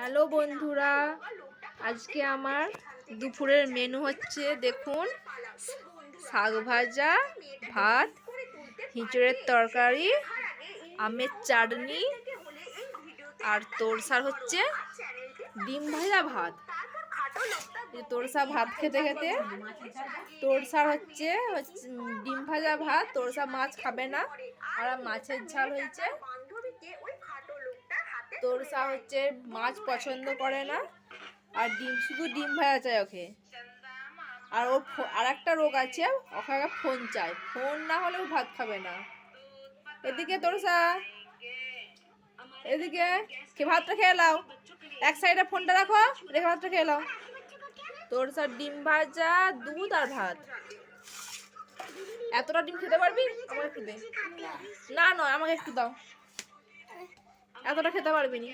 Hello বন্ধুরা আজকে আমার দুপুরের মেনু হচ্ছে দেখুন শাক ভাজা ভাত হিঁচড়ের তরকারি আমের চাটনি আর তোরসার হচ্ছে ডিম ভাজা ভাত। তোরসা ভাত খেতে খেতে তোরসার হচ্ছে, ডিম ভাজা ভাত তোরসা মাছ খাবে না আর মাছের ঝাল হয়েছে। তোরসা হচ্ছে মাছ পছন্দ করে না। আর ডিম, শুধু ডিম ভাজা চায় ওকে। আর ওর আর একটা রোগ আছে, ওকে ফোন চায় ফোন না হলেও ভাত খাবে না। এদিকে তোরসা এদিকে কে ভাতটা খেয়ে নাও। এক সাইডে ফোনটা রাখো, রেখে ভাতটা খেয়ে নাও। তোরসা ডিম ভাজা, দুধ আর ভাত। এতটা ডিম খেতে পারবি? আমাকে একটু দে। না, নয়, আমাকে একটু দাও। এতটা খেতে পারবি নি।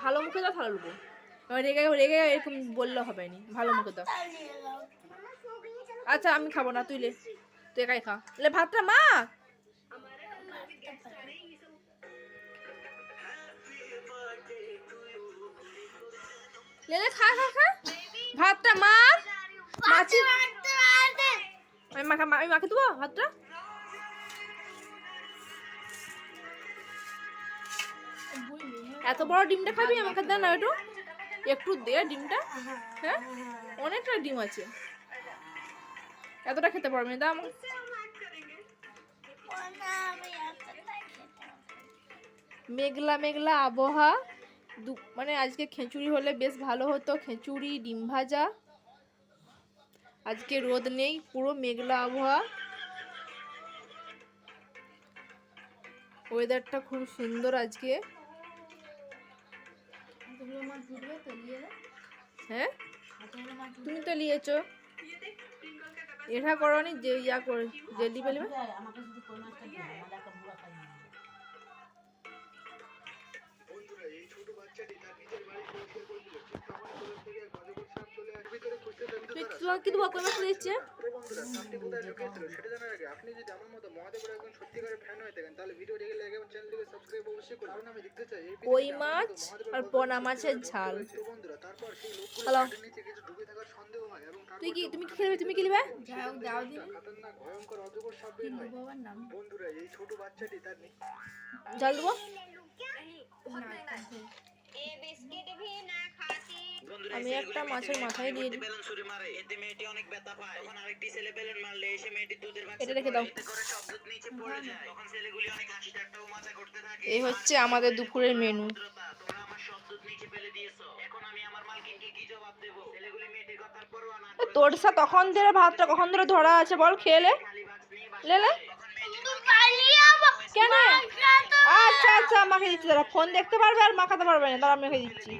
ভালো মুখে দাও ভালো লুবো রেগে রেগে এরকম বললে হবে নি। ভালো মুখে দাও আচ্ছা আমি খাব না তুই লে। তুই একাই খা। লে ভাতটা মা! খা খা ভাতটা মা! মাছি আমি মাখা আমি মাখে দেবো ভাতটা? এত বড় ডিমটা খাবি? আমাকে দে না একটু। একটু দে ডিমটা। হ্যাঁ? অনেকটা ডিম আছে। এতটা খেতে পারবি না। দাম মেঘলা মেঘলা আবহাওয়া। মানে আজকে খিচুড়ি হলে বেশ ভালো হতো। খিচুড়ি, ডিম ভাজা। আজকে রোদ নেই, পুরো মেঘলা আবহাওয়া। ওয়েদারটা খুব সুন্দর আজকে। হ্যাঁ? তুমি তো নিয়েছো এটা করনি যে ইয়া করে জেলি পেলে তোমাকে কি কই মাছ দিচ্ছে? আপনি কোথায় ঢুকেছিল সেটা জানার আগে আপনি যদি আমার মতো মহাদেবের একজন সত্যিকারের ফ্যান হয়ে থাকেন তাহলে ভিডিও দেখে লেগে এবং চ্যানেলটিকে সাবস্ক্রাইব অবশ্যই করুন কারণ আমি দেখতে চাই কই মাছ আর পোনা মাছের ঝাল। বন্ধুরা তারপর সেই লোকগুলো হ্যালো নিচে কিছু ডুবে থাকার সন্দেহ হয় এবং তুই কি তুমি কি খেলবে? তুমি কি নেবে খতরনাক ভয়ঙ্কর অজগর সাপ বের হয় বন্ধুরা এই ছোট বাচ্চাটি তার নি- জল দেবো বন্ধুরা, আমি একটা মাছের মাথায় দিয়ে। বেলুন ছুরি মারে। এতে মেয়েটি অনেক ব্যথা পায়। তখন আরেকটি ছেলে বেলুন মারলে এসে মেয়েটি দুধের বাক্সে এটা রেখে দাও। করে সব দুধ নিচে পড়ে যায়। তখন ছেলেগুলি অনেক হাসি ঠাট্টা ও মজা করতে থাকে। এই হচ্ছে আমাদের দুপুরের মেনু তোমরা আমার সব দুধ নিচে ফেলে দিয়েছ। এখন আমি আমার মালকিনকে কি জবাব দেব? ছেলেগুলি মেয়েটির কথার পরোয়া না করে তোর সা তখন ধরে ভাতটা কখন ধরে ধরা আছে বল খেলে লে লে। কেন? আচ্ছা আচ্ছা মাকে দিচ্ছি। দাঁড়া ফোন দেখতে পারবে আর মাখাতে পারবে না। দাঁড়া মেখে দিচ্ছি।